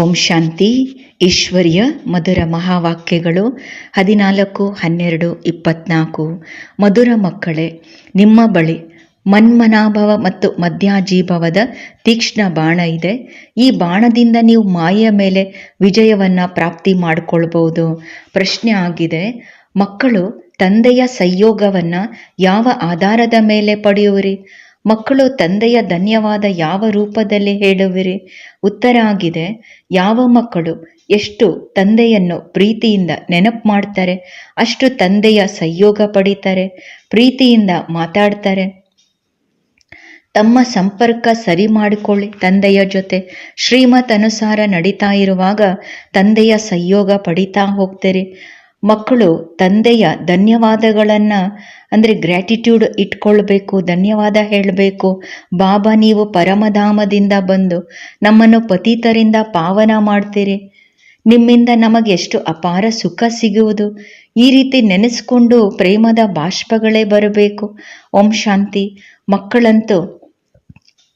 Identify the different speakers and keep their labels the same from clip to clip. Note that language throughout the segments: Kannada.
Speaker 1: ಓಂ ಶಾಂತಿ. ಈಶ್ವರ್ಯ ಮಧುರ ಮಹಾವಾಕ್ಯಗಳು ಹದಿನಾಲ್ಕು, ಹನ್ನೆರಡು, ಇಪ್ಪತ್ನಾಲ್ಕು. ಮಧುರ ಮಕ್ಕಳೇ, ನಿಮ್ಮ ಬಳಿ ಮನ್ಮನಾಭವ ಮತ್ತು ಮಧ್ಯಾಜೀಭವದ ತೀಕ್ಷ್ಣ ಬಾಣ ಇದೆ. ಈ ಬಾಣದಿಂದ ನೀವು ಮಾಯೆಯ ಮೇಲೆ ವಿಜಯವನ್ನು ಪ್ರಾಪ್ತಿ ಮಾಡಿಕೊಳ್ಬೋದು ಪ್ರಶ್ನೆ ಆಗಿದೆ, ಮಕ್ಕಳು ತಂದೆಯ ಸಂಯೋಗವನ್ನು ಯಾವ ಆಧಾರದ ಮೇಲೆ ಪಡೆಯುವಿರಿ? ಮಕ್ಕಳು ತಂದೆಯ ಧನ್ಯವಾದ ಯಾವ ರೂಪದಲ್ಲಿ ಹೇಳುವಿರಿ? ಉತ್ತರ ಆಗಿದೆ, ಯಾವ ಮಕ್ಕಳು ಎಷ್ಟು ತಂದೆಯನ್ನು ಪ್ರೀತಿಯಿಂದ ನೆನಪು ಮಾಡ್ತಾರೆ? ಅಷ್ಟು ತಂದೆಯ ಸಹಯೋಗ ಪಡಿತಾರೆ, ಪ್ರೀತಿಯಿಂದ ಮಾತಾಡ್ತಾರೆ. ತಮ್ಮ ಸಂಪರ್ಕ ಸರಿ ಮಾಡಿಕೊಳ್ಳಿ ತಂದೆಯ ಜೊತೆ. ಶ್ರೀಮತ್ ಅನುಸಾರ ನಡೀತಾ ಇರುವಾಗ ತಂದೆಯ ಸಂಯೋಗ ಪಡಿತಾ ಹೋಗ್ತೀರಿ. ಮಕ್ಕಳು ತಂದೆಯ ಧನ್ಯವಾದಗಳನ್ನು, ಅಂದರೆ ಗ್ರ್ಯಾಟಿಟ್ಯೂಡ್ ಇಟ್ಕೊಳ್ಬೇಕು, ಧನ್ಯವಾದ ಹೇಳಬೇಕು. ಬಾಬಾ, ನೀವು ಪರಮಧಾಮದಿಂದ ಬಂದು ನಮ್ಮನ್ನು ಪತೀತರಿಂದ ಪಾವನ ಮಾಡ್ತೀರಿ. ನಿಮ್ಮಿಂದ ನಮಗೆಷ್ಟು ಅಪಾರ ಸುಖ ಸಿಗುವುದು. ಈ ರೀತಿ ನೆನೆಸ್ಕೊಂಡು ಪ್ರೇಮದ ಬಾಷ್ಪಗಳೇ ಬರಬೇಕು. ಓಂ ಶಾಂತಿ. ಮಕ್ಕಳಂತೂ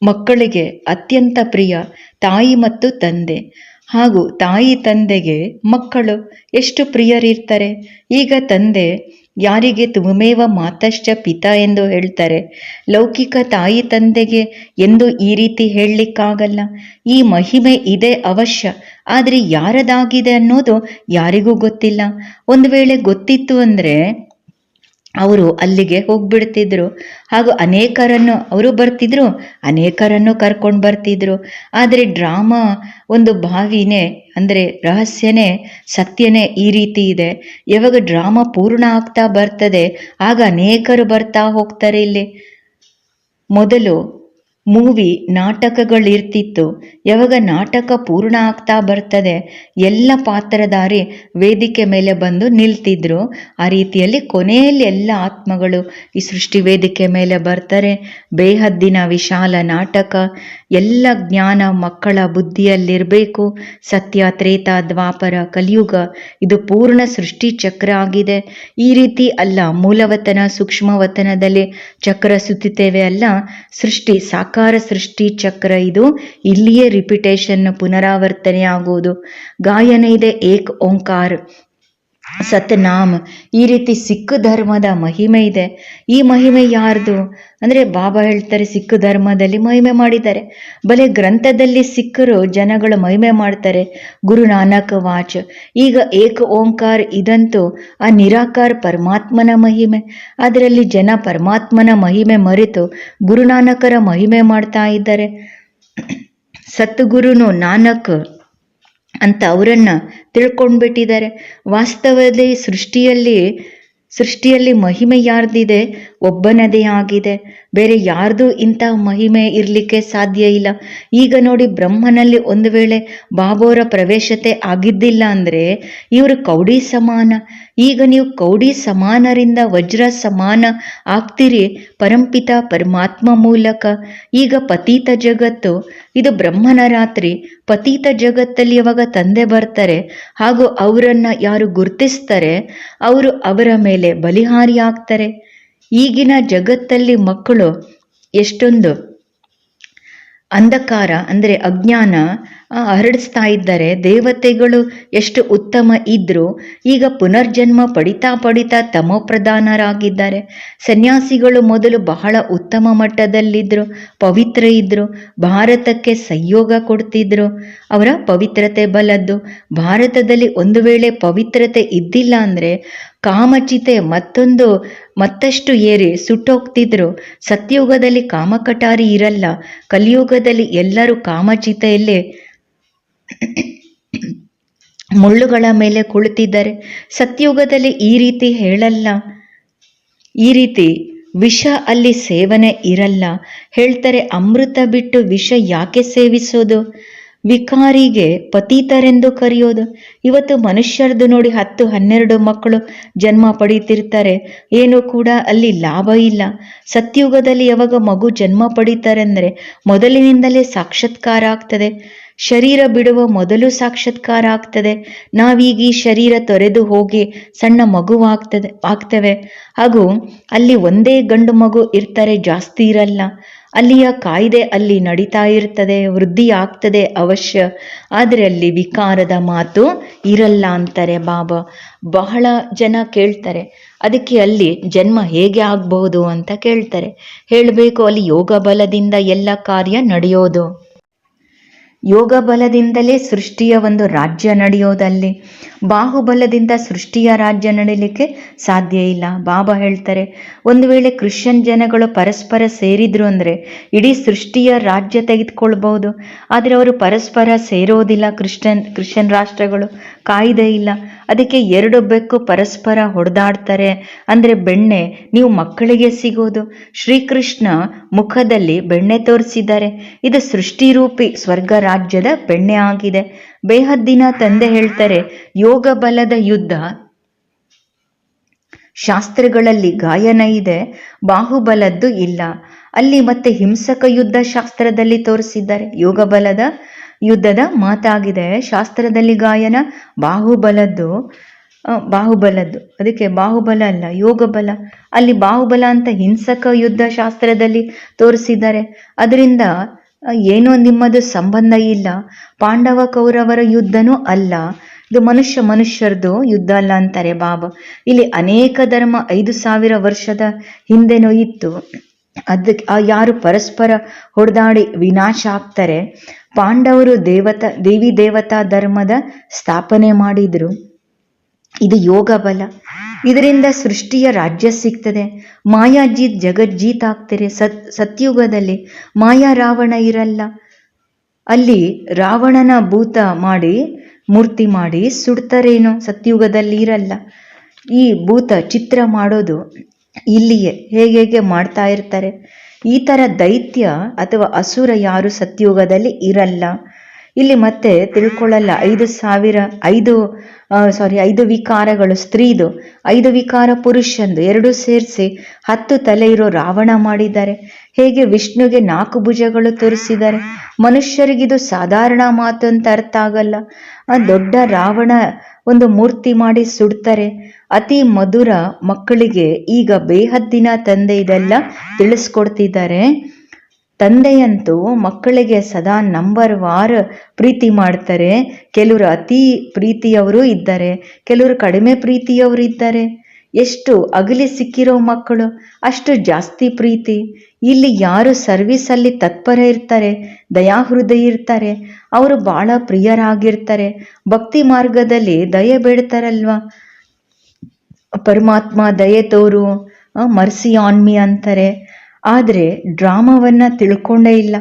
Speaker 1: ಮಕ್ಕಳಿಗೆ ಅತ್ಯಂತ ಪ್ರಿಯ ತಾಯಿ ಮತ್ತು ತಂದೆ. ಹಾಗೂ ತಾಯಿ ತಂದೆಗೆ ಮಕ್ಕಳು ಎಷ್ಟು ಪ್ರಿಯರಿರ್ತಾರೆ? ಈಗ ತಂದೆ ಯಾರಿಗೆ ತುಮೇವ ಮಾತಶ್ಚ ಪಿತ ಎಂದು ಹೇಳ್ತಾರೆ. ಲೌಕಿಕ ತಾಯಿ ತಂದೆಗೆ ಎಂದು ಈ ರೀತಿ ಹೇಳಲಿಕ್ಕಾಗಲ್ಲ. ಈ ಮಹಿಮೆ ಇದೆ ಅವಶ್ಯ. ಆದರೆ ಯಾರದಾಗಿದೆ ಅನ್ನೋದು ಯಾರಿಗೂ ಗೊತ್ತಿಲ್ಲ. ಒಂದು ವೇಳೆ ಗೊತ್ತಿತ್ತು ಅಂದರೆ ಅವರು ಅಲ್ಲಿಗೆ ಹೋಗ್ಬಿಡ್ತಿದ್ರು. ಹಾಗೂ ಅನೇಕರನ್ನು ಅವರು ಬರ್ತಿದ್ರು, ಅನೇಕರನ್ನು ಕರ್ಕೊಂಡು ಬರ್ತಿದ್ರು. ಆದರೆ ಡ್ರಾಮಾ ಒಂದು ಬಾವಿನೇ, ಅಂದರೆ ರಹಸ್ಯನೇ, ಸತ್ಯನೇ ಈ ರೀತಿ ಇದೆ. ಯಾವಾಗ ಡ್ರಾಮಾ ಪೂರ್ಣ ಆಗ್ತಾ ಬರ್ತದೆ, ಆಗ ಅನೇಕರು ಬರ್ತಾ ಹೋಗ್ತಾರೆ ಇಲ್ಲಿ. ಮೊದಲು ಮೂವಿ ನಾಟಕಗಳಿರ್ತಿತ್ತು. ಯಾವಾಗ ನಾಟಕ ಪೂರ್ಣ ಆಗ್ತಾ ಬರ್ತದೆ, ಎಲ್ಲ ಪಾತ್ರಧಾರಿ ವೇದಿಕೆ ಮೇಲೆ ಬಂದು ನಿಲ್ತಿದ್ರು. ಆ ರೀತಿಯಲ್ಲಿ ಕೊನೆಯಲ್ಲಿ ಎಲ್ಲ ಆತ್ಮಗಳು ಈ ಸೃಷ್ಟಿ ವೇದಿಕೆ ಮೇಲೆ ಬರ್ತಾರೆ. ಬೇಹದ್ದಿನ ವಿಶಾಲ ನಾಟಕ, ಎಲ್ಲ ಜ್ಞಾನ ಮಕ್ಕಳ ಬುದ್ಧಿಯಲ್ಲಿರಬೇಕು. ಸತ್ಯ ತ್ರೇತ ದ್ವಾಪರ ಕಲಿಯುಗ, ಇದು ಪೂರ್ಣ ಸೃಷ್ಟಿ ಚಕ್ರ ಆಗಿದೆ. ಈ ರೀತಿ ಅಲ್ಲ, ಮೂಲವತನ, ಸೂಕ್ಷ್ಮವತನದಲ್ಲಿ ಚಕ್ರ ಸುತ್ತಿತೇವೆ ಅಲ್ಲ, ಸೃಷ್ಟಿ ಸಾಕಾರ ಸೃಷ್ಟಿ ಚಕ್ರ ಇದು. ಇಲ್ಲಿಯೇ ರಿಪಿಟೇಷನ್ ಪುನರಾವರ್ತನೆ ಆಗುವುದು ಗಾಯನ ಇದೆ ಏಕ್ ಓಂಕಾರ. ಸತ್ನಾಮ್. ಈ ರೀತಿ ಸಿಖ್ ಧರ್ಮದ ಮಹಿಮೆ ಇದೆ. ಈ ಮಹಿಮೆ ಯಾರ್ದು? ಅಂದರೆ ಬಾಬಾ ಹೇಳ್ತಾರೆ ಸಿಖ್ ಧರ್ಮದಲ್ಲಿ ಮಹಿಮೆ ಮಾಡಿದ್ದಾರೆ. ಬಲೆ ಗ್ರಂಥದಲ್ಲಿ ಸಿಖ್ಖರು ಜನಗಳು ಮಹಿಮೆ ಮಾಡ್ತಾರೆ. ಗುರು ನಾನಕ್ ವಾಚ್. ಈಗ ಏಕ ಓಂಕಾರ ಇದಂತೂ ಆ ನಿರಾಕಾರ ಪರಮಾತ್ಮನ ಮಹಿಮೆ. ಅದರಲ್ಲಿ ಜನ ಪರಮಾತ್ಮನ ಮಹಿಮೆ ಮರೆತು ಗುರುನಾನಕರ ಮಹಿಮೆ ಮಾಡ್ತಾ ಇದ್ದಾರೆ. ಸತ್ಗುರುನು ನಾನಕ್ ಅಂತ ಅವರನ್ನು ತಿಳ್ಕೊಂಡ್ಬಿಟ್ಟಿದ್ದಾರೆ. ವಾಸ್ತವದಲ್ಲಿ ಸೃಷ್ಟಿಯಲ್ಲಿ ಸೃಷ್ಟಿಯಲ್ಲಿ ಮಹಿಮೆ ಯಾರ್ದಿದೆ? ಒಬ್ಬನದೇ ಆಗಿದೆ. ಬೇರೆ ಯಾರ್ದು ಇಂಥ ಮಹಿಮೆ ಇರಲಿಕ್ಕೆ ಸಾಧ್ಯ ಇಲ್ಲ. ಈಗ ನೋಡಿ ಬ್ರಹ್ಮನಲ್ಲಿ ಒಂದು ವೇಳೆ ಬಾಬೋರ ಪ್ರವೇಶತೆ ಆಗಿದ್ದಿಲ್ಲ ಅಂದರೆ ಇವರು ಕೌಡಿ ಸಮಾನ. ಈಗ ನೀವು ಕೌಡಿ ಸಮಾನರಿಂದ ವಜ್ರ ಸಮಾನ ಆಗ್ತೀರಿ ಪರಂಪಿತ ಪರಮಾತ್ಮ ಮೂಲಕ. ಈಗ ಪತೀತ ಜಗತ್ತು, ಇದು ಬ್ರಹ್ಮನ ರಾತ್ರಿ. ಪತೀತ ಜಗತ್ತಲ್ಲಿ ಯಾವಾಗ ತಂದೆ ಬರ್ತಾರೆ ಹಾಗೂ ಅವರನ್ನು ಯಾರು ಗುರುತಿಸ್ತಾರೆ, ಅವರು ಅವರ ಮೇಲೆ ಬಲಿಹಾರಿ ಆಗ್ತಾರೆ. ಈಗಿನ ಜಗತ್ತಲ್ಲಿ ಮಕ್ಕಳು ಎಷ್ಟೊಂದು ಅಂಧಕಾರ, ಅಂದರೆ ಅಜ್ಞಾನ ಹರಡಿಸ್ತಾ ಇದ್ದಾರೆ. ದೇವತೆಗಳು ಎಷ್ಟು ಉತ್ತಮ ಇದ್ರು ಈಗ ಪುನರ್ಜನ್ಮ ಪಡಿತಾ ಪಡಿತಾ ತಮೋಪ್ರಧಾನರಾಗಿದ್ದಾರೆ ಸನ್ಯಾಸಿಗಳು ಮೊದಲು ಬಹಳ ಉತ್ತಮ ಮಟ್ಟದಲ್ಲಿದ್ದರು ಪವಿತ್ರ ಇದ್ದರು ಭಾರತಕ್ಕೆ ಸಂಯೋಗ ಕೊಡ್ತಿದ್ರು. ಅವರ ಪವಿತ್ರತೆ ಬಲದ್ದು. ಭಾರತದಲ್ಲಿ ಒಂದು ವೇಳೆ ಪವಿತ್ರತೆ ಇದ್ದಿಲ್ಲ ಅಂದರೆ ಕಾಮಚಿತೆ ಮತ್ತೊಂದು ಮತ್ತಷ್ಟು ಏರಿ ಸುಟ್ಟೋಗ್ತಿದ್ರು. ಸತ್ಯುಗದಲ್ಲಿ ಕಾಮಕಟಾರಿ ಇರಲ್ಲ. ಕಲಿಯುಗದಲ್ಲಿ ಎಲ್ಲರೂ ಕಾಮಚಿತೆಯಲ್ಲೇ ಮುಳ್ಳುಗಳ ಮೇಲೆ ಕುಳಿತಿದ್ದಾರೆ. ಸತ್ಯುಗದಲ್ಲಿ ಈ ರೀತಿ ಹೇಳಲ್ಲ. ಈ ರೀತಿ ವಿಷ ಅಲ್ಲಿ ಸೇವನೆ ಇರಲ್ಲ. ಹೇಳ್ತಾರೆ ಅಮೃತ ಬಿಟ್ಟು ವಿಷ ಯಾಕೆ ಸೇವಿಸೋದು? ವಿಕಾರಿಗೆ ಪತೀತರೆಂದು ಕರೆಯೋದು. ಇವತ್ತು ಮನುಷ್ಯರದು ನೋಡಿ ಹತ್ತು, ಹನ್ನೆರಡು ಮಕ್ಕಳು ಜನ್ಮ ಪಡೀತಿರ್ತಾರೆ. ಏನು ಕೂಡ ಅಲ್ಲಿ ಲಾಭ ಇಲ್ಲ. ಸತ್ಯುಗದಲ್ಲಿ ಯಾವಾಗ ಮಗು ಜನ್ಮ ಪಡೀತಾರೆ ಅಂದರೆ ಮೊದಲಿನಿಂದಲೇ ಸಾಕ್ಷಾತ್ಕಾರ ಆಗ್ತದೆ. ಶರೀರ ಬಿಡುವ ಮೊದಲು ಸಾಕ್ಷಾತ್ಕಾರ ಆಗ್ತದೆ. ನಾವೀಗ ಈ ಶರೀರ ತೊರೆದು ಹೋಗಿ ಸಣ್ಣ ಮಗುವಾಗ್ತದೆ ಆಗ್ತವೆ. ಹಾಗೂ ಅಲ್ಲಿ ಒಂದೇ ಗಂಡು ಮಗು ಇರ್ತಾರೆ ಜಾಸ್ತಿ ಇರಲ್ಲ. ಅಲ್ಲಿಯ ಕಾಯ್ದೆ ಅಲ್ಲಿ ನಡೀತಾ ಇರ್ತದೆ ವೃದ್ಧಿ ಆಗ್ತದೆ ಅವಶ್ಯ. ಆದರೆ ಅಲ್ಲಿ ವಿಕಾರದ ಮಾತು ಇರಲ್ಲ ಅಂತಾರೆ ಬಾಬಾ. ಬಹಳ ಜನ ಕೇಳ್ತಾರೆ, ಅದಕ್ಕೆ ಅಲ್ಲಿ ಜನ್ಮ ಹೇಗೆ ಆಗಬಹುದು ಅಂತ ಕೇಳ್ತಾರೆ. ಹೇಳಬೇಕು ಅಲ್ಲಿ ಯೋಗ ಬಲದಿಂದ ಎಲ್ಲ ಕಾರ್ಯ ನಡೆಯೋದು. ಯೋಗ ಬಲದಿಂದಲೇ ಸೃಷ್ಟಿಯ ಒಂದು ರಾಜ್ಯ ನಡೆಯೋದಲ್ಲಿ, ಬಾಹುಬಲದಿಂದ ಸೃಷ್ಟಿಯ ರಾಜ್ಯ ನಡೀಲಿಕ್ಕೆ ಸಾಧ್ಯ ಇಲ್ಲ. ಬಾಬಾ ಹೇಳ್ತಾರೆ, ಒಂದು ವೇಳೆ ಕ್ರಿಶ್ಚಿಯನ್ ಜನಗಳು ಪರಸ್ಪರ ಸೇರಿದ್ರು ಅಂದರೆ ಇಡೀ ಸೃಷ್ಟಿಯ ರಾಜ್ಯ ತೆಗೆದುಕೊಳ್ಬಹುದು. ಆದರೆ ಅವರು ಪರಸ್ಪರ ಸೇರೋದಿಲ್ಲ. ಕ್ರಿಶ್ಚನ್ ಕ್ರಿಶ್ಚಿಯನ್ ರಾಷ್ಟ್ರಗಳು ಕಾಯ್ದೆ ಇಲ್ಲ. ಅದಕ್ಕೆ ಎರಡು ಬೆಕ್ಕು ಪರಸ್ಪರ ಹೊಡೆದಾಡ್ತಾರೆ. ಅಂದರೆ ಬೆಣ್ಣೆ ನೀವು ಮಕ್ಕಳಿಗೆ ಸಿಗೋದು. ಶ್ರೀಕೃಷ್ಣ ಮುಖದಲ್ಲಿ ಬೆಣ್ಣೆ ತೋರಿಸಿದ್ದಾರೆ. ಇದು ಸೃಷ್ಟಿರೂಪಿ ಸ್ವರ್ಗ ರಾಜ್ಯದ ಬೆಣ್ಣೆ ಆಗಿದೆ. ಬೇಹದ್ದಿನ ತಂದೆ ಹೇಳ್ತಾರೆ, ಯೋಗ ಬಲದ ಯುದ್ಧ. ಶಾಸ್ತ್ರಗಳಲ್ಲಿ ಗಾಯನ ಇದೆ, ಬಾಹುಬಲದ್ದು ಇಲ್ಲ. ಅಲ್ಲಿ ಮತ್ತೆ ಹಿಂಸಕ ಯುದ್ಧ ಶಾಸ್ತ್ರದಲ್ಲಿ ತೋರಿಸಿದ್ದಾರೆ. ಯೋಗ ಬಲದ ಯುದ್ಧದ ಮಾತಾಗಿದೆ. ಶಾಸ್ತ್ರದಲ್ಲಿ ಗಾಯನ ಬಾಹುಬಲದ್ದು ಬಾಹುಬಲದ್ದು. ಅದಕ್ಕೆ ಬಾಹುಬಲ ಅಲ್ಲ, ಯೋಗಬಲ. ಅಲ್ಲಿ ಬಾಹುಬಲ ಅಂತ ಹಿಂಸಕ ಯುದ್ಧ ಶಾಸ್ತ್ರದಲ್ಲಿ ತೋರಿಸಿದ್ದಾರೆ. ಅದರಿಂದ ಏನೋ ನಿಮ್ಮದು ಸಂಬಂಧ ಇಲ್ಲ. ಪಾಂಡವ ಕೌರವರ ಯುದ್ಧನೂ ಅಲ್ಲ. ಇದು ಮನುಷ್ಯ ಮನುಷ್ಯರದು ಯುದ್ಧ ಅಲ್ಲ ಅಂತಾರೆ ಬಾಬಾ. ಇಲ್ಲಿ ಅನೇಕ ಧರ್ಮ ಐದು ಸಾವಿರ ವರ್ಷದ ಹಿಂದೆನೂ ಇತ್ತು. ಅದಕ್ಕೆ ಯಾರು ಪರಸ್ಪರ ಹೊಡೆದಾಡಿ ವಿನಾಶ ಆಗ್ತಾರೆ ಪಾಂಡವರು ದೇವತಾ, ದೇವಿ ದೇವತಾ ಧರ್ಮದ ಸ್ಥಾಪನೆ ಮಾಡಿದ್ರು. ಇದು ಯೋಗ ಬಲ. ಇದರಿಂದ ಸೃಷ್ಟಿಯ ರಾಜ್ಯ ಸಿಗ್ತದೆ. ಮಾಯಾಜೀತ್ ಜಗಜ್ಜೀತ್ ಆಗ್ತಾರೆ ಸತ್, ಸತ್ಯುಗದಲ್ಲಿ ಮಾಯಾ ರಾವಣ ಇರಲ್ಲ. ಅಲ್ಲಿ ರಾವಣನ ಭೂತ ಮಾಡಿ, ಮೂರ್ತಿ ಮಾಡಿ ಸುಡ್ತಾರೇನೋ, ಸತ್ಯುಗದಲ್ಲಿ ಇರಲ್ಲ. ಈ ಭೂತ ಚಿತ್ರ ಮಾಡೋದು ಇಲ್ಲಿಯೇ ಹೇಗೆ ಹೇಗೆ ಮಾಡ್ತಾ ಇರ್ತಾರೆ? ಈ ಥರ ದೈತ್ಯ ಅಥವಾ ಅಸುರ ಯಾರು ಸತ್ಯಯುಗದಲ್ಲಿ ಇರಲ್ಲ. ಇಲ್ಲಿ ಮತ್ತೆ ತಿಳ್ಕೊಳ್ಳಲ್ಲ, ಐದು ಸಾವಿರ, ಐದು ಸಾರಿ ಐದು ವಿಕಾರಗಳು, ಸ್ತ್ರೀದು, ಐದು ವಿಕಾರ ಪುರುಷಂದು, ಎರಡು ಸೇರಿಸಿ ಹತ್ತು ತಲೆ ಇರೋ ರಾವಣ ಮಾಡಿದ್ದಾರೆ. ಹೇಗೆ ವಿಷ್ಣುಗೆ ನಾಲ್ಕು ಭುಜಗಳು ತೋರಿಸಿದ್ದಾರೆ? ಮನುಷ್ಯರಿಗಿದು ಸಾಧಾರಣ ಮಾತು ಅಂತ ಅರ್ಥ ಆಗಲ್ಲ. ಆ ದೊಡ್ಡ ರಾವಣ ಒಂದು ಮೂರ್ತಿ ಮಾಡಿ ಸುಡ್ತಾರೆ. ಅತಿ ಮಧುರ ಮಕ್ಕಳಿಗೆ ಈಗ ಬೇಹದ್ದಿನ ತಂದೆ ಇದೆಲ್ಲ ತಿಳಿಸ್ಕೊಡ್ತಿದ್ದಾರೆ. ತಂದೆಯಂತೂ ಮಕ್ಕಳಿಗೆ ಸದಾ ನಂಬರ್ ವಾರ್ ಪ್ರೀತಿ ಮಾಡ್ತಾರೆ. ಕೆಲವರು ಅತಿ ಪ್ರೀತಿಯವರು ಇದ್ದಾರೆ, ಕೆಲವರು ಕಡಿಮೆ ಪ್ರೀತಿಯವರು ಇದ್ದಾರೆ. ಎಷ್ಟು ಅಗಲಿ ಸಿಕ್ಕಿರೋ ಮಕ್ಕಳು, ಅಷ್ಟು ಜಾಸ್ತಿ ಪ್ರೀತಿ. ಇಲ್ಲಿ ಯಾರು ಸರ್ವಿಸಲ್ಲಿ ತತ್ಪರ ಇರ್ತಾರೆ, ದಯಾಹೃದಯ ಇರ್ತಾರೆ, ಅವರು ಬಹಳ ಪ್ರಿಯರಾಗಿರ್ತಾರೆ. ಭಕ್ತಿ ಮಾರ್ಗದಲ್ಲಿ ದಯೆ ಬೇಡ್ತಾರಲ್ವಾ? ಪರಮಾತ್ಮ ದಯೆ ತೋರು ಮರ್ಸಿ ಆನ್ಮಿ ಅಂತಾರೆ. ಆದರೆ ಡ್ರಾಮಾವನ್ನು ತಿಳ್ಕೊಂಡೇ ಇಲ್ಲ.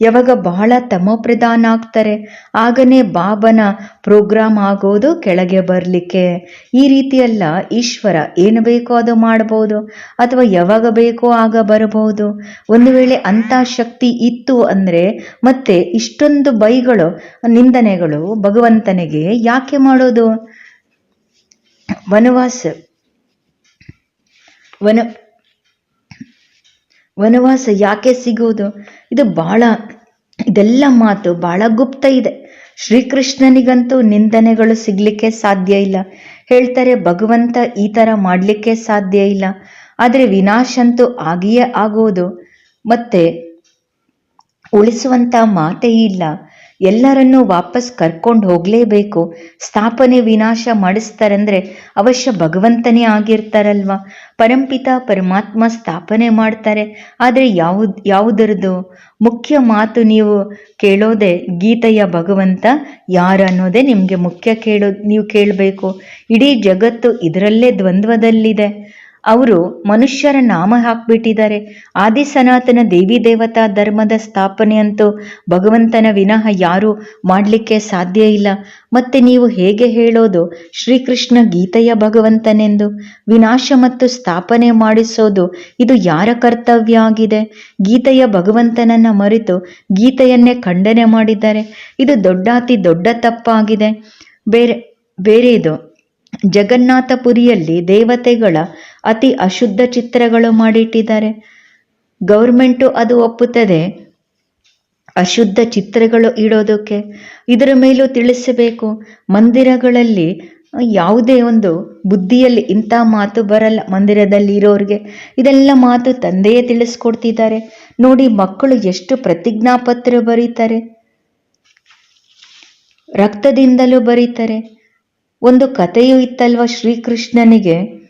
Speaker 1: ಯಾವಾಗ ಬಹಳ ತಮೋಪ್ರಧಾನ ಆಗ್ತಾರೆ ಆಗನೇ ಬಾಬನ ಪ್ರೋಗ್ರಾಮ್ ಆಗೋದು ಕೆಳಗೆ ಬರಲಿಕ್ಕೆ. ಈ ರೀತಿಯೆಲ್ಲ ಈಶ್ವರ ಏನು ಬೇಕೋ ಅದು ಮಾಡ್ಬೋದು. ಅಥವಾ ಯಾವಾಗ ಬೇಕೋ ಆಗ ಬರಬಹುದು ಒಂದು ವೇಳೆ ಅಂಥ ಶಕ್ತಿ ಇತ್ತು ಅಂದರೆ ಮತ್ತೆ ಇಷ್ಟೊಂದು ಬೈಗಳು, ನಿಂದನೆಗಳು ಭಗವಂತನಿಗೆ ಯಾಕೆ ಮಾಡೋದು? ವನವಾಸ, ವನ ವನವಾಸ ಯಾಕೆ ಸಿಗುವುದು? ಇದು ಬಹಳ, ಇದೆಲ್ಲ ಮಾತು ಬಹಳ ಗುಪ್ತ ಇದೆ. ಶ್ರೀಕೃಷ್ಣನಿಗಂತೂ ನಿಂದನೆಗಳು ಸಿಗ್ಲಿಕ್ಕೆ ಸಾಧ್ಯ ಇಲ್ಲ. ಹೇಳ್ತಾರೆ, ಭಗವಂತ ಈ ತರ ಮಾಡಲಿಕ್ಕೆ ಸಾಧ್ಯ ಇಲ್ಲ. ಆದರೆ ವಿನಾಶ ಅಂತೂ ಆಗಿಯೇ ಆಗೋದು. ಮತ್ತೆ ಉಳಿಸುವಂತ ಮಾತೇ ಇಲ್ಲ. ಎಲ್ಲರನ್ನೂ ವಾಪಸ್ ಕರ್ಕೊಂಡು ಹೋಗಲೇಬೇಕು. ಸ್ಥಾಪನೆ ವಿನಾಶ ಮಾಡಿಸ್ತಾರಂದ್ರೆ ಅವಶ್ಯ ಭಗವಂತನೇ ಆಗಿರ್ತಾರಲ್ವಾ? ಪರಂಪಿತ ಪರಮಾತ್ಮ ಸ್ಥಾಪನೆ ಮಾಡ್ತಾರೆ. ಆದರೆ ಯಾವ್ದು ಯಾವುದರದು ಮುಖ್ಯ ಮಾತು ನೀವು ಕೇಳೋದೆ ಗೀತೆಯ ಭಗವಂತ? ಯಾರು ಅನ್ನೋದೇ ನಿಮಗೆ ಮುಖ್ಯ ಕೇಳೋ, ನೀವು ಕೇಳಬೇಕು. ಇಡೀ ಜಗತ್ತು ಇದರಲ್ಲೇ ದ್ವಂದ್ವದಲ್ಲಿದೆ. ಅವರು ಮನುಷ್ಯರ ನಾಮ ಹಾಕ್ಬಿಟ್ಟಿದ್ದಾರೆ. ಆದಿ ಸನಾತನ ದೇವಿ ದೇವತಾ ಧರ್ಮದ ಸ್ಥಾಪನೆ ಅಂತೂ ಭಗವಂತನ ವಿನಃ ಯಾರು ಮಾಡಲಿಕ್ಕೆ ಸಾಧ್ಯ ಇಲ್ಲ. ಮತ್ತೆ ನೀವು ಹೇಗೆ ಹೇಳೋದು? ಶ್ರೀಕೃಷ್ಣ ಗೀತೆಯ ಭಗವಂತನೆಂದು. ವಿನಾಶ ಮತ್ತು ಸ್ಥಾಪನೆ ಮಾಡಿಸೋದು ಇದು ಯಾರ ಕರ್ತವ್ಯ ಆಗಿದೆ? ಗೀತೆಯ ಭಗವಂತನನ್ನ ಮರೆತು ಗೀತೆಯನ್ನೇ ಖಂಡನೆ ಮಾಡಿದ್ದಾರೆ. ಇದು ದೊಡ್ಡಾತಿ ದೊಡ್ಡ ತಪ್ಪಾಗಿದೆ. ಬೇರೆ ಬೇರೆ ಇದು. ಜಗನ್ನಾಥಪುರಿಯಲ್ಲಿ ದೇವತೆಗಳ ಅತಿ ಅಶುದ್ಧ ಚಿತ್ರಗಳು ಮಾಡಿಟ್ಟಿದ್ದಾರೆ. ಗೌರ್ಮೆಂಟು ಅದು ಒಪ್ಪುತ್ತದೆ. ಅಶುದ್ಧ ಚಿತ್ರಗಳು ಇಡೋದಕ್ಕೆ. ಇದರ ಮೇಲೂ ತಿಳಿಸಬೇಕು. ಮಂದಿರಗಳಲ್ಲಿ ಯಾವುದೇ ಒಂದು ಬುದ್ಧಿಯಲ್ಲಿ ಇಂಥ ಮಾತು ಬರಲ್ಲ ಮಂದಿರದಲ್ಲಿ ಇರೋರಿಗೆ. ಇದೆಲ್ಲ ಮಾತು ತಂದೆಯೇ ತಿಳಿಸ್ಕೊಡ್ತಿದ್ದಾರೆ. ನೋಡಿ ಮಕ್ಕಳು ಎಷ್ಟು ಪ್ರತಿಜ್ಞಾಪತ್ರ ಬರೀತಾರೆ. ರಕ್ತದಿಂದಲೂ ಬರೀತಾರೆ. ಒಂದು ಕಥೆಯೂ ಇತ್ತಲ್ವ ಶ್ರೀಕೃಷ್ಣನಿಗೆ?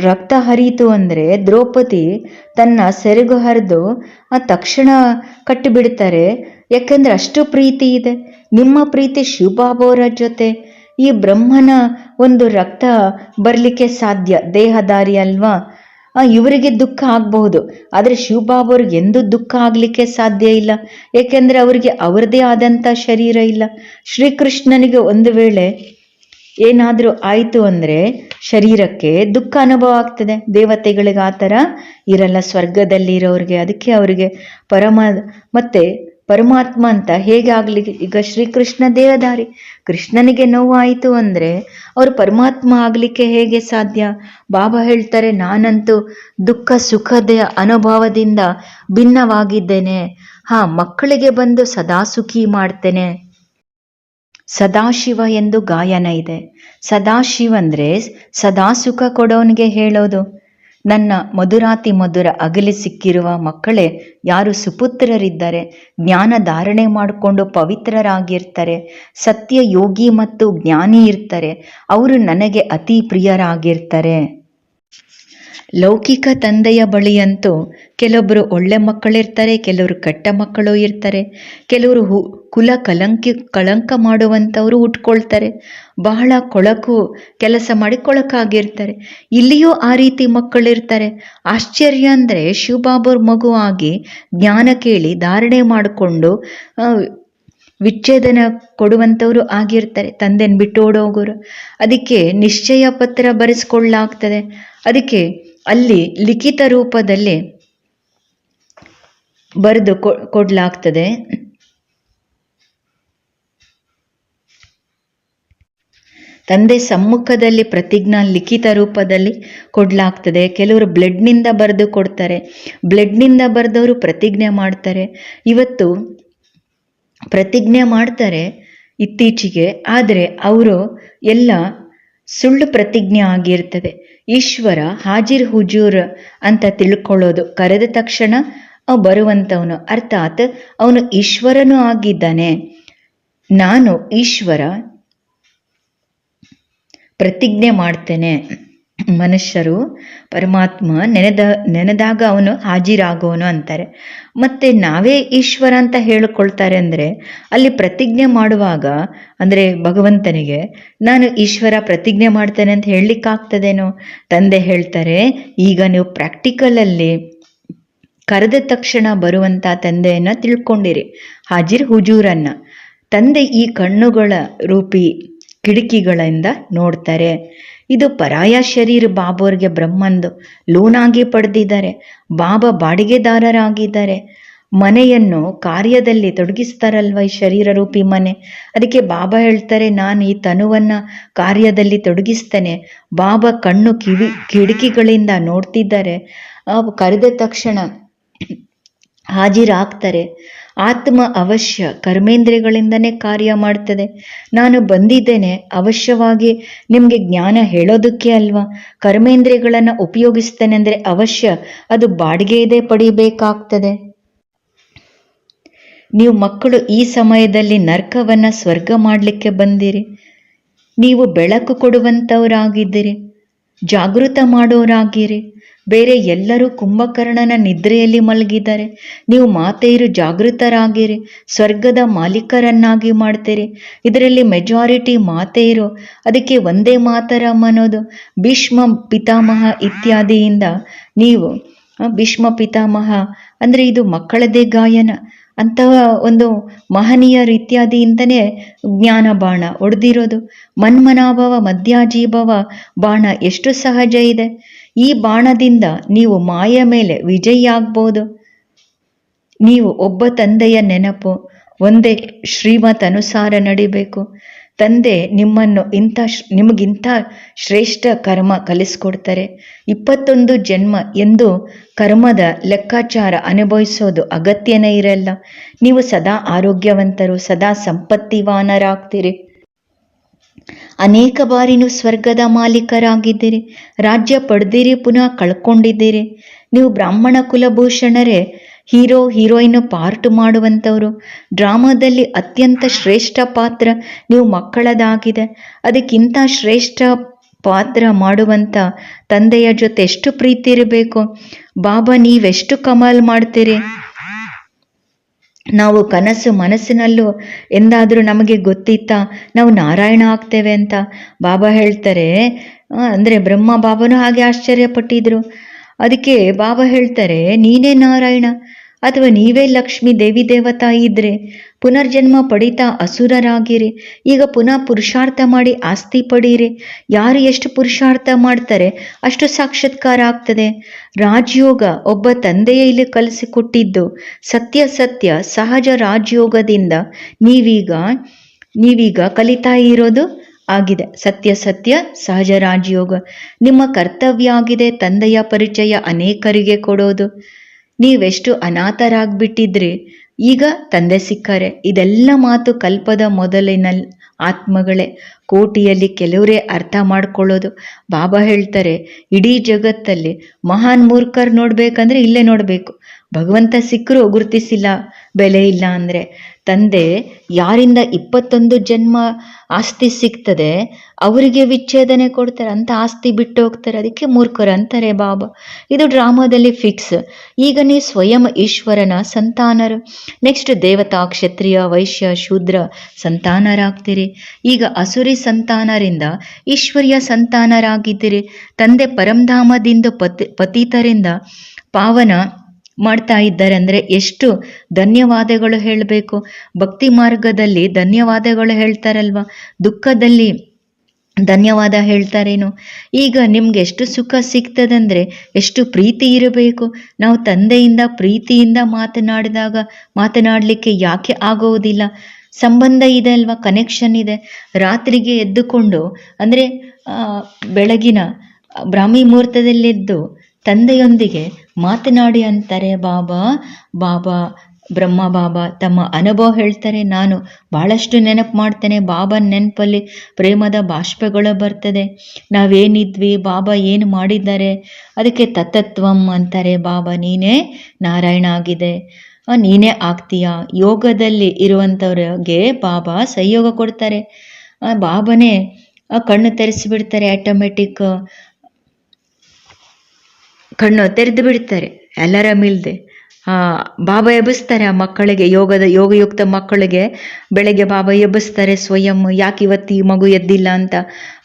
Speaker 1: ರಕ್ತ ಹರಿಯಿತು ಅಂದರೆ ದ್ರೌಪದಿ ತನ್ನ ಸೆರಗು ಹರಿದು ತಕ್ಷಣ ಕಟ್ಟಿಬಿಡ್ತಾರೆ ಯಾಕಂದ್ರೆ ಅಷ್ಟು ಪ್ರೀತಿ ಇದೆ. ನಿಮ್ಮ ಪ್ರೀತಿ ಶಿವಬಾಬುವರ ಜೊತೆ. ಈ ಬ್ರಹ್ಮನ ಒಂದು ರಕ್ತ ಬರಲಿಕ್ಕೆ ಸಾಧ್ಯ. ದೇಹದಾರಿ ಅಲ್ವಾ? ಇವರಿಗೆ ದುಃಖ ಆಗಬಹುದು. ಆದರೆ ಶಿವಬಾಬಾವ್ರಿಗೆ ಎಂದೂ ದುಃಖ ಆಗಲಿಕ್ಕೆ ಸಾಧ್ಯ ಇಲ್ಲ. ಏಕೆಂದರೆ ಅವರಿಗೆ ಅವರದೇ ಆದಂಥ ಶರೀರ ಇಲ್ಲ. ಶ್ರೀಕೃಷ್ಣನಿಗೆ ಒಂದು ವೇಳೆ ಏನಾದರೂ ಆಯಿತು ಅಂದರೆ ಶರೀರಕ್ಕೆ ದುಃಖ ಅನುಭವ ಆಗ್ತದೆ. ದೇವತೆಗಳಿಗೆ ಆ ಥರ ಇರಲ್ಲ. ಸ್ವರ್ಗದಲ್ಲಿ ಇರೋರಿಗೆ ಅದಕ್ಕೆ ಅವರಿಗೆ ಪರಮ, ಮತ್ತೆ ಪರಮಾತ್ಮ ಅಂತ ಹೇಗೆ ಆಗಲಿ? ಈಗ ಶ್ರೀಕೃಷ್ಣ ದೇಹಧಾರಿ ಕೃಷ್ಣನಿಗೆ ನೋವು ಆಯಿತು ಅಂದರೆ ಅವರು ಪರಮಾತ್ಮ ಆಗಲಿಕ್ಕೆ ಹೇಗೆ ಸಾಧ್ಯ? ಬಾಬಾ ಹೇಳ್ತಾರೆ, ನಾನಂತೂ ದುಃಖ, ಸುಖದ ಅನುಭವದಿಂದ ಭಿನ್ನವಾಗಿದ್ದೇನೆ. ಹಾ, ಮಕ್ಕಳಿಗೆ ಬಂದು ಸದಾ ಸುಖಿ ಮಾಡ್ತೇನೆ. ಸದಾಶಿವ ಎಂದು ಗಾಯನ ಇದೆ. ಸದಾಶಿವ ಅಂದ್ರೆ ಸದಾ ಸುಖ ಕೊಡೋನಿಗೆ ಹೇಳೋದು. ನನ್ನ ಮಧುರಾತಿ ಮಧುರ ಅಗಲಿ ಸಿಕ್ಕಿರುವ ಮಕ್ಕಳೇ, ಯಾರು ಸುಪುತ್ರರಿದ್ದಾರೆ, ಜ್ಞಾನ ಧಾರಣೆ ಮಾಡಿಕೊಂಡು ಪವಿತ್ರರಾಗಿರ್ತಾರೆ, ಸತ್ಯ ಯೋಗಿ ಮತ್ತು ಜ್ಞಾನಿ ಇರ್ತಾರೆ, ಅವರು ನನಗೆ ಅತಿ ಪ್ರಿಯರಾಗಿರ್ತಾರೆ. ಲೌಕಿಕ ತಂದೆಯ ಬಳಿಯಂತೂ ಕೆಲವೊಬ್ಬರು ಒಳ್ಳೆ ಮಕ್ಕಳಿರ್ತಾರೆ, ಕೆಲವರು ಕೆಟ್ಟ ಮಕ್ಕಳು ಇರ್ತಾರೆ, ಕೆಲವರು ಹು, ಕುಲ ಕಲಂಕಿ, ಕಳಂಕ ಮಾಡುವಂಥವರು ಉಟ್ಕೊಳ್ತಾರೆ. ಬಹಳ ಕೊಳಕು ಕೆಲಸ ಮಾಡಿ ಕೊಳಕಾಗಿರ್ತಾರೆ ಇಲ್ಲಿಯೂ ಆ ರೀತಿ ಮಕ್ಕಳಿರ್ತಾರೆ. ಆಶ್ಚರ್ಯ ಅಂದರೆ ಶಿವಬಾಬುರ್ ಮಗು ಆಗಿ ಜ್ಞಾನ ಕೇಳಿ ಧಾರಣೆ ಮಾಡಿಕೊಂಡು ವಿಚ್ಛೇದನ ಕೊಡುವಂಥವರು ಆಗಿರ್ತಾರೆ. ತಂದೆನ ಬಿಟ್ಟು ಓಡೋಗೋರು. ಅದಕ್ಕೆ ನಿಶ್ಚಯ ಪತ್ರ ಬರೆಸ್ಕೊಳ್ಳಾಗ್ತದೆ. ಅದಕ್ಕೆ ಅಲ್ಲಿ ಲಿಖಿತ ರೂಪದಲ್ಲಿ ಬರೆದು ಕೊಡಲಾಗ್ತದೆ. ತಂದೆ ಸಮ್ಮುಖದಲ್ಲಿ ಪ್ರತಿಜ್ಞಾ ಲಿಖಿತ ರೂಪದಲ್ಲಿ ಕೊಡಲಾಗ್ತದೆ. ಕೆಲವರು ಬ್ಲಡ್ನಿಂದ ಬರೆದು ಕೊಡ್ತಾರೆ. ಬ್ಲಡ್ನಿಂದ ಬರೆದವರು ಪ್ರತಿಜ್ಞೆ ಮಾಡ್ತಾರೆ. ಇವತ್ತು ಪ್ರತಿಜ್ಞೆ ಮಾಡ್ತಾರೆ ಇತ್ತೀಚೆಗೆ, ಆದರೆ ಅವರು ಎಲ್ಲ ಸುಳ್ಳು ಪ್ರತಿಜ್ಞೆ ಆಗಿರ್ತದೆ. ಈಶ್ವರ ಹಾಜಿರ್ ಹುಜೂರ್ ಅಂತ ತಿಳ್ಕೊಳ್ಳೋದು ಕರೆದ ತಕ್ಷಣ ಬರುವಂಥವನು ಅರ್ಥಾತ್ ಅವನು ಈಶ್ವರನೂ ಆಗಿದ್ದಾನೆ. ನಾನು ಈಶ್ವರ ಪ್ರತಿಜ್ಞೆ ಮಾಡ್ತೇನೆ. ಮನುಷ್ಯರು ಪರಮಾತ್ಮ ನೆನೆದ, ನೆನೆದಾಗ ಅವನು ಹಾಜಿರಾಗೋನು ಅಂತಾರೆ. ಮತ್ತೆ ನಾವೇ ಈಶ್ವರ ಅಂತ ಹೇಳಿಕೊಳ್ತಾರೆ ಅಂದರೆ, ಅಲ್ಲಿ ಪ್ರತಿಜ್ಞೆ ಮಾಡುವಾಗ, ಅಂದರೆ ಭಗವಂತನಿಗೆ, ನಾನು ಈಶ್ವರ ಪ್ರತಿಜ್ಞೆ ಮಾಡ್ತೇನೆ ಅಂತ ಹೇಳಲಿಕ್ಕಾಗ್ತದೇನೋ? ತಂದೆ ಹೇಳ್ತಾರೆ, ಈಗ ನೀವು ಪ್ರಾಕ್ಟಿಕಲಲ್ಲಿ ಕರೆದ ತಕ್ಷಣ ಬರುವಂಥ ತಂದೆಯನ್ನು ತಿಳ್ಕೊಂಡಿರಿ. ಹಾಜಿರ್ ಹುಜೂರನ್ನ. ತಂದೆ ಈ ಕಣ್ಣುಗಳ ರೂಪಿ ಕಿಟಕಿಗಳಿಂದ ನೋಡ್ತಾರೆ. ಇದು ಪರಾಯ ಶರೀರ ಬಾಬೋರ್ಗೆ ಬ್ರಹ್ಮಂದು ಲೋನಾಗಿ ಪಡೆದಿದ್ದಾರೆ. ಬಾಬಾ ಬಾಡಿಗೆದಾರರಾಗಿದ್ದಾರೆ. ಮನೆಯನ್ನು ಕಾರ್ಯದಲ್ಲಿ ತೊಡಗಿಸ್ತಾರಲ್ವ ಈ ಶರೀರ ರೂಪಿ ಮನೆ? ಅದಕ್ಕೆ ಬಾಬಾ ಹೇಳ್ತಾರೆ, ನಾನು ಈ ತನುವನ್ನು ಕಾರ್ಯದಲ್ಲಿ ತೊಡಗಿಸ್ತೇನೆ. ಬಾಬಾ ಕಣ್ಣು ಕಿವಿ ಕಿಟಕಿಗಳಿಂದ ನೋಡ್ತಿದ್ದಾರೆ. ಕರೆದ ತಕ್ಷಣ ಹಾಜಿರಾಗ್ತಾರೆ. ಆತ್ಮ ಅವಶ್ಯ ಕರ್ಮೇಂದ್ರಿಯಗಳಿಂದನೇ ಕಾರ್ಯ ಮಾಡ್ತದೆ. ನಾನು ಬಂದಿದ್ದೇನೆ, ಅವಶ್ಯವಾಗಿ ನಿಮಗೆ ಜ್ಞಾನ ಹೇಳೋದಕ್ಕೆ ಅಲ್ವಾ? ಕರ್ಮೇಂದ್ರಿಯಗಳನ್ನು ಉಪಯೋಗಿಸ್ತೇನೆ ಅಂದರೆ ಅವಶ್ಯ, ಅದು ಬಾಡಿಗೆಯದೇ ಪಡಿಬೇಕಾಗ್ತದೆ. ನೀವು ಮಕ್ಕಳು ಈ ಸಮಯದಲ್ಲಿ ನರ್ಕವನ್ನು ಸ್ವರ್ಗ ಮಾಡಲಿಕ್ಕೆ ಬಂದಿರಿ. ನೀವು ಬೆಳಕು ಕೊಡುವಂಥವರಾಗಿದ್ದೀರಿ ಜಾಗೃತ ಮಾಡೋರಾಗಿರಿ. ಬೇರೆ ಎಲ್ಲರೂ ಕುಂಭಕರ್ಣನ ನಿದ್ರೆಯಲ್ಲಿ ಮಲಗಿದ್ದಾರೆ. ನೀವು ಮಾತೆಯರು ಜಾಗೃತರಾಗಿರಿ, ಸ್ವರ್ಗದ ಮಾಲೀಕರನ್ನಾಗಿ ಮಾಡ್ತೀರಿ. ಇದರಲ್ಲಿ ಮೆಜಾರಿಟಿ ಮಾತೆಯರು, ಅದಕ್ಕೆ ಒಂದೇ ಮಾತರಂ ಅನ್ನೋದು ಭೀಷ್ಮ ಪಿತಾಮಹ ಇತ್ಯಾದಿಯಿಂದ ನೀವು ಭೀಷ್ಮ ಪಿತಾಮಹ, ಅಂದರೆ ಇದು ಮಕ್ಕಳದೇ ಗಾಯನ, ಅಂತಹ ಒಂದು ಮಹನೀಯ ರೀತಿಯಾದಿಯಿಂದನೇ ಜ್ಞಾನ ಬಾಣ ಒಡೆದಿರೋದು. ಮನ್ಮನಾಭವ, ಮಧ್ಯಾಜೀಭವ ಬಾಣ ಎಷ್ಟು ಸಹಜ ಇದೆ. ಈ ಬಾಣದಿಂದ ನೀವು ಮಾಯ ಮೇಲೆ ವಿಜಯಿಯಾಗ್ಬೋದು. ನೀವು ಒಬ್ಬ ತಂದೆಯ ನೆನಪು, ಒಂದೇ ಶ್ರೀಮತ್ ಅನುಸಾರ ನಡಿಬೇಕು. ತಂದೆ ನಿಮ್ಮನ್ನು ಇಂಥ ನಿಮಗಿಂಥ ಶ್ರೇಷ್ಠ ಕರ್ಮ ಕಲಿಸ್ಕೊಡ್ತಾರೆ. ಇಪ್ಪತ್ತೊಂದು ಜನ್ಮ ಎಂದು ಕರ್ಮದ ಲೆಕ್ಕಾಚಾರ ಅನುಭವಿಸೋದು ಅಗತ್ಯನೇ ಇರಲ್ಲ. ನೀವು ಸದಾ ಆರೋಗ್ಯವಂತರು, ಸದಾ ಸಂಪತ್ತಿವಾನರಾಗ್ತೀರಿ. ಅನೇಕ ಬಾರಿ ಸ್ವರ್ಗದ ಮಾಲೀಕರಾಗಿದ್ದೀರಿ, ರಾಜ್ಯ ಪಡೆದಿರಿ ಪುನಃ ಕಳ್ಕೊಂಡಿದ್ದೀರಿ. ನೀವು ಬ್ರಾಹ್ಮಣ ಕುಲಭೂಷಣರೇ, ಹೀರೋ, ಹೀರೋಯಿನ್ ಪಾರ್ಟ್ ಮಾಡುವಂಥವ್ರು. ಡ್ರಾಮಾದಲ್ಲಿ ಅತ್ಯಂತ ಶ್ರೇಷ್ಠ ಪಾತ್ರ ನೀವು ಮಕ್ಕಳದಾಗಿದೆ. ಅದಕ್ಕಿಂತ ಶ್ರೇಷ್ಠ ಪಾತ್ರ ಮಾಡುವಂಥ ತಂದೆಯ ಜೊತೆ ಎಷ್ಟು ಪ್ರೀತಿ ಇರಬೇಕು? ಬಾಬಾ, ನೀವೆಷ್ಟು ಕಮಾಲ್ ಮಾಡ್ತೀರಿ? ನಾವು ಕನಸು ಮನಸ್ಸಿನಲ್ಲೂ ಎಂದಾದರೂ ನಮಗೆ ಗೊತ್ತಿತ್ತಾ ನಾವು ನಾರಾಯಣ ಆಗ್ತೇವೆ ಅಂತ ಬಾಬಾ ಹೇಳ್ತಾರೆ. ಅಂದರೆ ಬ್ರಹ್ಮ ಬಾಬನು ಹಾಗೆ ಆಶ್ಚರ್ಯಪಟ್ಟಿದ್ರು. ಅದಕ್ಕೆ ಬಾಬಾ ಹೇಳ್ತಾರೆ, ನೀನೇ ನಾರಾಯಣ. ಅಥವಾ ನೀವೇ ಲಕ್ಷ್ಮಿ ದೇವಿ ದೇವತಾ ಇದ್ರೆ ಪುನರ್ಜನ್ಮ ಪಡಿತಾ ಅಸುರರಾಗಿರಿ. ಈಗ ಪುನಃ ಪುರುಷಾರ್ಥ ಮಾಡಿ ಆಸ್ತಿ ಪಡೀರಿ. ಯಾರು ಎಷ್ಟು ಪುರುಷಾರ್ಥ ಮಾಡ್ತಾರೆ ಅಷ್ಟು ಸಾಕ್ಷಾತ್ಕಾರ ಆಗ್ತದೆ. ರಾಜಯೋಗ ಒಬ್ಬ ತಂದೆಯೇ ಇಲ್ಲಿ ಕಲಿಸಿಕೊಟ್ಟಿದ್ದು ಸತ್ಯ ಸತ್ಯ ಸಹಜ ರಾಜಯೋಗದಿಂದ ನೀವೀಗ ನೀವೀಗ ಕಲಿತಾ ಇರೋದು ಆಗಿದೆ. ಸತ್ಯ ಸತ್ಯ ಸಹಜ ರಾಜಯೋಗ. ನಿಮ್ಮ ಕರ್ತವ್ಯ ಆಗಿದೆ ತಂದೆಯ ಪರಿಚಯ ಅನೇಕರಿಗೆ ಕೊಡೋದು. ನೀವೆಷ್ಟು ಅನಾಥರಾಗ್ಬಿಟ್ಟಿದ್ರಿ. ಈಗ ತಂದೆ ಸಿಕ್ಕರೆ ಇದೆಲ್ಲ ಮಾತು ಕಲ್ಪದ ಮೊದಲಿನ ಆತ್ಮಗಳೇ. ಕೋಟಿಯಲ್ಲಿ ಕೆಲವರೇ ಅರ್ಥ ಮಾಡ್ಕೊಳ್ಳೋದು. ಬಾಬಾ ಹೇಳ್ತಾರೆ, ಇಡೀ ಜಗತ್ತಲ್ಲಿ ಮಹಾನ್ ಮೂರ್ಖರು ನೋಡ್ಬೇಕಂದ್ರೆ ಇಲ್ಲೇ ನೋಡಬೇಕು. ಭಗವಂತ ಸಿಕ್ಕರೂ ಗುರುತಿಸಿಲ್ಲ, ಬೆಲೆ ಇಲ್ಲ ಅಂದರೆ. ತಂದೆ, ಯಾರಿಂದ ಇಪ್ಪತ್ತೊಂದು ಜನ್ಮ ಆಸ್ತಿ ಸಿಗ್ತದೆ, ಅವರಿಗೆ ವಿಚ್ಛೇದನೆ ಕೊಡ್ತಾರೆ, ಅಂತ ಆಸ್ತಿ ಬಿಟ್ಟು ಹೋಗ್ತಾರೆ. ಅದಕ್ಕೆ ಮೂರ್ಖರು ಅಂತಾರೆ ಬಾಬಾ. ಇದು ಡ್ರಾಮಾದಲ್ಲಿ ಫಿಕ್ಸ್. ಈಗ ನೀ ಸ್ವಯಂ ಈಶ್ವರನ ಸಂತಾನರು. ನೆಕ್ಸ್ಟ್ ದೇವತಾ, ಕ್ಷತ್ರಿಯ, ವೈಶ್ಯ, ಶೂದ್ರ ಸಂತಾನರಾಗ್ತೀರಿ. ಈಗ ಅಸುರಿ ಸಂತಾನರಿಂದ, ಈಶ್ವರ್ಯ ಸಂತಾನರಾಗಿದ್ದೀರಿ. ತಂದೆ ಪರಂಧಾಮದಿಂದ ಪತಿ, ಪತೀತರಿಂದ ಪಾವನ ಮಾಡ್ತಾ ಇದ್ದಾರೆ ಅಂದರೆ ಎಷ್ಟು ಧನ್ಯವಾದಗಳು ಹೇಳಬೇಕು. ಭಕ್ತಿ ಮಾರ್ಗದಲ್ಲಿ ಧನ್ಯವಾದಗಳು ಹೇಳ್ತಾರಲ್ವ? ದುಃಖದಲ್ಲಿ ಧನ್ಯವಾದ ಹೇಳ್ತಾರೇನು. ಈಗ ನಿಮ್ಗೆ ಎಷ್ಟು ಸುಖ ಸಿಗ್ತದಂದ್ರೆ ಎಷ್ಟು ಪ್ರೀತಿ ಇರಬೇಕು? ನಾವು ತಂದೆಯಿಂದ ಪ್ರೀತಿಯಿಂದ ಮಾತನಾಡಿದಾಗ ಮಾತನಾಡಲಿಕ್ಕೆ ಯಾಕೆ ಆಗೋದಿಲ್ಲ? ಸಂಬಂಧ ಇದೆ ಅಲ್ವಾ? ಕನೆಕ್ಷನ್ ಇದೆ. ರಾತ್ರಿಗೆ ಎದ್ದುಕೊಂಡು, ಅಂದರೆ ಬೆಳಗಿನ, ಬ್ರಾಹ್ಮಿ ಮುಹೂರ್ತದಲ್ಲೆದ್ದು ತಂದೆಯೊಂದಿಗೆ ಮಾತನಾಡಿ ಅಂತಾರೆ, ಬಾಬಾ ಬಾಬಾ ಬ್ರಹ್ಮ ಬಾಬಾ ತಮ್ಮ ಅನುಭವ ಹೇಳ್ತಾರೆ, ನಾನು ಬಹಳಷ್ಟು ನೆನಪು ಮಾಡ್ತೇನೆ ಬಾಬಾ ನೆನಪಲ್ಲಿ ಪ್ರೇಮದ ಬಾಷ್ಪಗಳು ಬರ್ತದೆ. ನಾವೇನಿದ್ವಿ, ಬಾಬಾ ಏನು ಮಾಡಿದ್ದಾರೆ? ಅದಕ್ಕೆ ತತ್ತತ್ವಂ ಅಂತಾರೆ, ಬಾಬಾ, ನೀನೇ ನಾರಾಯಣ ಆಗಿದೆ. ನೀನೇ ಆಗ್ತೀಯಾ? ಯೋಗದಲ್ಲಿ ಇರುವಂಥವ್ರಿಗೆ ಬಾಬಾ ಸಹಯೋಗ ಕೊಡ್ತಾರೆ. ಬಾಬನೇ ಕಣ್ಣು ತೆರೆಸಿಬಿಡ್ತಾರೆ, ಆಟೋಮೆಟಿಕ್ ಕಣ್ಣು ತೆರೆದು ಬಿಡ್ತಾರೆ ಅಲಾರಾಮ್ ಇಲ್ಲದೆ ಬಾಬಾ ಎಬ್ಬಿಸ್ತಾರೆ ಆ ಮಕ್ಕಳಿಗೆ, ಯೋಗದ, ಯೋಗಯುಕ್ತ ಮಕ್ಕಳಿಗೆ. ಬೆಳಗ್ಗೆ ಬಾಬಾ ಎಬ್ಬಿಸ್ತಾರೆ, ಸ್ವಯಂ ಯಾಕೆ ಇವತ್ತು ಈ ಮಗು ಎದ್ದಿಲ್ಲ? ಅಂತ.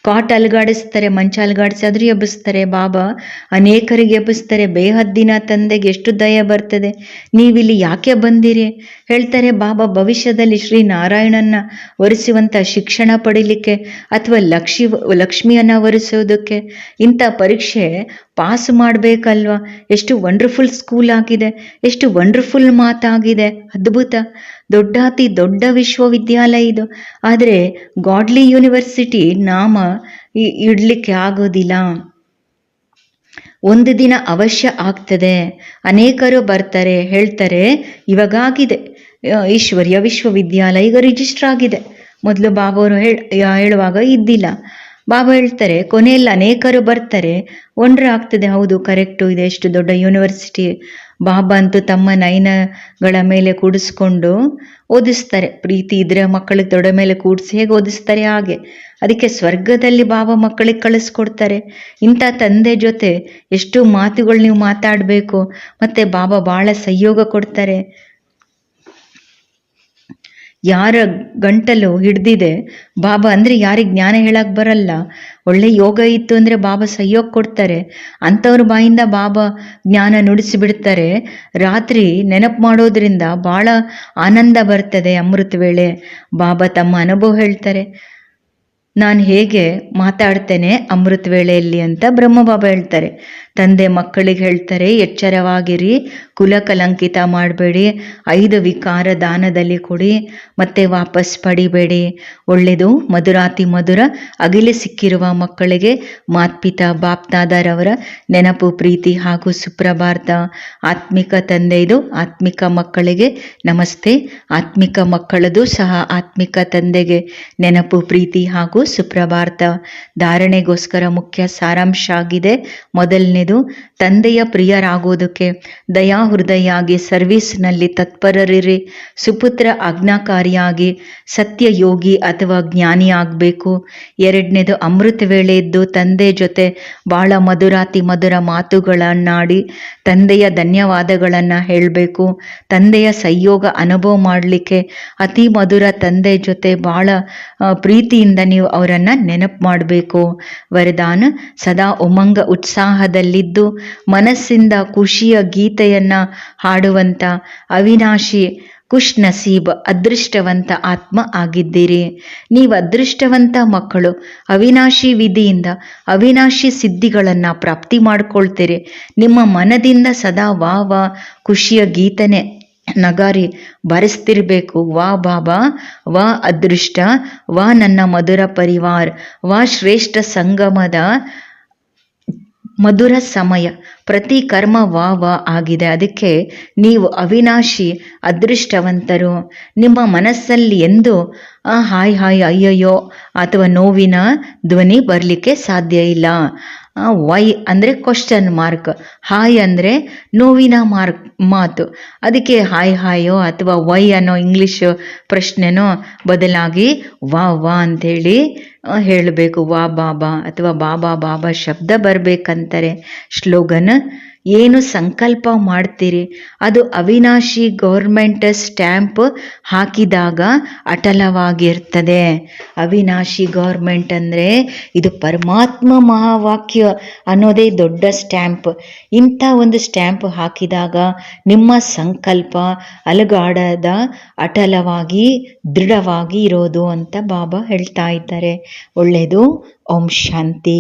Speaker 1: ಕಾಟ್ ಅಲುಗಾಡಿಸ್ತಾರೆ, ಮಂಚ ಅಲ್ಗಾಡಿಸಾದ್ರೂ ಎಬ್ಬಿಸ್ತಾರೆ. ಬಾಬಾ, ಅನೇಕರಿಗೆ ಎಬ್ಬಿಸ್ತಾರೆ. ಬೇಹದ್ದಿನ ತಂದೆಗೆ ಎಷ್ಟು ದಯ ಬರ್ತದೆ. ನೀವಿಲ್ಲಿ ಯಾಕೆ ಬಂದಿರಿ? ಹೇಳ್ತಾರೆ, ಬಾಬಾ, ಭವಿಷ್ಯದಲ್ಲಿ ಶ್ರೀ ನಾರಾಯಣನ ಒರೆಸುವಂಥ ಶಿಕ್ಷಣ ಪಡಿಲಿಕ್ಕೆ ಅಥವಾ ಲಕ್ಷಿ, ಲಕ್ಷ್ಮಿಯನ್ನ ಒರೆಸೋದಕ್ಕೆ ಇಂಥ ಪರೀಕ್ಷೆ ಪಾಸ್ ಮಾಡಬೇಕಲ್ವಾ? ಎಷ್ಟು ವಂಡರ್ಫುಲ್ ಸ್ಕೂಲ್ ಆಗಿದೆ. ಎಷ್ಟು ವಂಡರ್ಫುಲ್ ಮಾತಾಗಿದೆ. ಅದ್ಭುತ. ದೊಡ್ಡಾತಿ ದೊಡ್ಡ ವಿಶ್ವವಿದ್ಯಾಲಯ ಇದು. ಆದರೆ ಗಾಡ್ಲಿ ಯೂನಿವರ್ಸಿಟಿ ನಾಮ ಇಡ್ಲಿಕ್ಕೆ ಆಗೋದಿಲ್ಲ. ಒಂದು ದಿನ ಅವಶ್ಯ ಆಗ್ತದೆ. ಅನೇಕರು ಬರ್ತಾರೆ, ಹೇಳ್ತಾರೆ, ಇವಾಗಾಗಿದೆ. ಈಶ್ವರ್ಯ ವಿಶ್ವವಿದ್ಯಾಲಯ ಈಗ ರಿಜಿಸ್ಟರ್ ಆಗಿದೆ. ಮೊದಲು ಬಾಬು ಅವರು ಹೇಳ್ ಹೇಳುವಾಗ ಇದ್ದಿಲ್ಲ. ಬಾಬಾ ಹೇಳ್ತಾರೆ, ಕೊನೆಯಲ್ಲಿ ಅನೇಕರು ಬರ್ತಾರೆ. ಒಂಡ್ರೆ ಆಗ್ತದೆ. ಹೌದು ಕರೆಕ್ಟು ಇದೆ. ಎಷ್ಟು ದೊಡ್ಡ ಯೂನಿವರ್ಸಿಟಿ. ಬಾಬಾ ಅಂತೂ ತಮ್ಮ ನಯನಗಳ ಮೇಲೆ ಕೂಡಿಸ್ಕೊಂಡು ಓದಿಸ್ತಾರೆ. ಪ್ರೀತಿ ಇದ್ರೆ ಮಕ್ಕಳಿಗೆ ದೊಡ್ಡ ಮೇಲೆ ಕೂಡಿಸಿ ಹೇಗೆ ಓದಿಸ್ತಾರೆ ಹಾಗೆ. ಅದಕ್ಕೆ ಸ್ವರ್ಗದಲ್ಲಿ ಬಾಬಾ ಮಕ್ಕಳಿಗೆ ಕಳಿಸ್ಕೊಡ್ತಾರೆ. ಇಂಥ ತಂದೆ ಜೊತೆ ಎಷ್ಟು ಮಾತುಗಳು ನೀವು ಮಾತಾಡಬೇಕು. ಮತ್ತೆ ಬಾಬಾ ಭಾಳ ಸಹಯೋಗ ಕೊಡ್ತಾರೆ. ಯಾರ ಗಂಟಲು ಹಿಡ್ದಿದೆ? ಬಾಬಾ, ಅಂದರೆ ಯಾರಿಗೆ ಜ್ಞಾನ ಹೇಳಕ್ ಬರಲ್ಲ? ಒಳ್ಳೆ ಯೋಗ ಇತ್ತು ಅಂದರೆ ಬಾಬಾ ಸಹಯೋಗ ಕೊಡ್ತಾರೆ. ಅಂಥವ್ರ ಬಾಯಿಂದ ಬಾಬಾ ಜ್ಞಾನ ನುಡಿಸಿ ಬಿಡ್ತಾರೆ ರಾತ್ರಿ ನೆನಪು ಮಾಡೋದ್ರಿಂದ ಭಾಳ ಆನಂದ ಬರ್ತದೆ ಅಮೃತ ವೇಳೆ. ಬಾಬಾ ತಮ್ಮ ಅನುಭವ ಹೇಳ್ತಾರೆ. ನಾನು ಹೇಗೆ ಮಾತಾಡ್ತೇನೆ ಅಮೃತ ವೇಳೆಯಲ್ಲಿ ಅಂತ ಬ್ರಹ್ಮಬಾಬಾ ಹೇಳ್ತಾರೆ. ತಂದೆ ಮಕ್ಕಳಿಗೆ ಹೇಳ್ತಾರೆ, ಎಚ್ಚರವಾಗಿರಿ ಕುಲ ಕಲಂಕಿತ ಮಾಡಬೇಡಿ, ಐದು ವಿಕಾರ ದಾನದಲ್ಲಿ ಕೊಡಿ, ಮತ್ತೆ ವಾಪಸ್ ಪಡಿಬೇಡಿ. ಒಳ್ಳೆಯದು ಮಧುರಾತಿ ಮಧುರ, ಅಗಿಲೆ ಸಿಕ್ಕಿರುವ ಮಕ್ಕಳಿಗೆ ಮಾತ್ಪಿತ ಬಾಪ್ತಾದರವರ ನೆನಪು, ಪ್ರೀತಿ ಹಾಗೂ ಸುಪ್ರಭಾರ್ತ. ಆತ್ಮಿಕ ತಂದೆಯದು ಆತ್ಮಿಕ ಮಕ್ಕಳಿಗೆ ನಮಸ್ತೆ. ಆತ್ಮಿಕ ಮಕ್ಕಳದು ಸಹ ಆತ್ಮಿಕ ತಂದೆಗೆ ನೆನಪು, ಪ್ರೀತಿ ಹಾಗೂ ಸುಪ್ರಭಾರ್ತ. ಧಾರಣೆಗೋಸ್ಕರ ಮುಖ್ಯ ಸಾರಾಂಶ ಆಗಿದೆ ತಂದೆಯ ಪ್ರಿಯರಾಗೋದಕ್ಕೆ ದಯಾ ಹೃದಯಾಗಿ ಸರ್ವಿಸ್ನಲ್ಲಿ ತತ್ಪರರಿರಿ. ಸುಪುತ್ರ ಆಜ್ಞಾಕಾರಿಯಾಗಿ ಸತ್ಯ ಯೋಗಿ ಅಥವಾ ಜ್ಞಾನಿ ಆಗಬೇಕು ಎರಡನೇದು ಅಮೃತ ವೇಳೆ ಇದ್ದು ತಂದೆ ಜೊತೆ ಭಾಳ ಮಧುರಾತಿ ಮಧುರ ಮಾತುಗಳನ್ನಾಡಿ ತಂದೆಯ ಧನ್ಯವಾದಗಳನ್ನು ಹೇಳಬೇಕು. ತಂದೆಯ ಸಂಯೋಗ ಅನುಭವ ಮಾಡಲಿಕ್ಕೆ ಅತಿ ಮಧುರ ತಂದೆ ಜೊತೆ ಭಾಳ ಪ್ರೀತಿಯಿಂದ ನೀವು ಅವರನ್ನು ನೆನಪು ಮಾಡಬೇಕು. ವರದಾನ ಸದಾ ಉಮಂಗ ಉತ್ಸಾಹದಲ್ಲಿದ್ದು ಮನಸ್ಸಿಂದ ಖುಷಿಯ ಗೀತೆಯನ್ನು ಹಾಡುವಂತ ಅವಿನಾಶಿ ಖುಷ್ ನಸೀಬ್ ಅದೃಷ್ಟವಂತ ಆತ್ಮ ಆಗಿದ್ದೀರಿ. ನೀವು ಅದೃಷ್ಟವಂತ ಮಕ್ಕಳು, ಅವಿನಾಶಿ ವಿಧಿಯಿಂದ ಅವಿನಾಶಿ ಸಿದ್ಧಿಗಳನ್ನು ಪ್ರಾಪ್ತಿ ಮಾಡ್ಕೊಳ್ತೀರಿ. ನಿಮ್ಮ ಮನದಿಂದ ಸದಾ ವಾ ವಾ ಖುಷಿಯ ಗೀತನೆ ನಗಾರಿ ಬರೆಸ್ತಿರ್ಬೇಕು. ವಾ ಬಾಬಾ, ವಾ ಅದೃಷ್ಟ, ವಾ ನನ್ನ ಮಧುರ ಪರಿವಾರ್, ವಾ ಶ್ರೇಷ್ಠ ಸಂಗಮದ ಮಧುರ ಸಮಯ. ಪ್ರತಿ ಕರ್ಮ ವಾವ ಆಗಿದೆ. ಅದಕ್ಕೆ ನೀವು ಅವಿನಾಶಿ, ಅದೃಷ್ಟವಂತರು. ನಿಮ್ಮ ಮನಸ್ಸಲ್ಲಿ ಎಂದು ಹಾಯ್ ಹಾಯ್, ಅಯ್ಯಯ್ಯೋ, ಅಥವಾ ನೋವಿನ ಧ್ವನಿ ಬರಲಿಕ್ಕೆ ಸಾಧ್ಯ ಇಲ್ಲ. ವೈ ಅಂದರೆ ಕ್ವಶನ್ ಮಾರ್ಕ್ ಹಾಯ್ ಅಂದರೆ ನೋವಿನ ಮಾರ್ಕ್ ಮಾತು. ಅದಕ್ಕೆ ಹಾಯ್ ಹಾಯೋ ಅಥವಾ ವೈ ಅನ್ನೋ ಇಂಗ್ಲೀಷ್ ಪ್ರಶ್ನೆನೋ ಬದಲಾಗಿ ವಾ ವಾ ಅಂಥೇಳಿ ಹೇಳಬೇಕು. ವಾ ಬಾಬಾ ಅಥವಾ ಬಾಬಾ ಬಾಬಾ ಶಬ್ದ ಬರಬೇಕಂತಾರೆ. ಸ್ಲೋಗನ್ ಏನು ಸಂಕಲ್ಪ ಮಾಡ್ತೀರಿ? ಅದು ಅವಿನಾಶಿ ಗೌರ್ಮೆಂಟ್ ಸ್ಟ್ಯಾಂಪ್ ಹಾಕಿದಾಗ ಅಟಲವಾಗಿರ್ತದೆ. ಅವಿನಾಶಿ ಗೌರ್ಮೆಂಟ್ ಅಂದರೆ ಇದು ಪರಮಾತ್ಮ ಮಹಾವಾಕ್ಯ ಅನ್ನೋದೇ ದೊಡ್ಡ ಸ್ಟ್ಯಾಂಪ್ ಇಂಥ ಒಂದು ಸ್ಟ್ಯಾಂಪ್ ಹಾಕಿದಾಗ ನಿಮ್ಮ ಸಂಕಲ್ಪ ಅಲುಗಾಡದ ಅಟಲವಾಗಿ, ದೃಢವಾಗಿ ಇರೋದು ಅಂತ ಬಾಬಾ ಹೇಳ್ತಾ ಇದ್ದಾರೆ. ಒಳ್ಳೆಯದು ಓಂ ಶಾಂತಿ.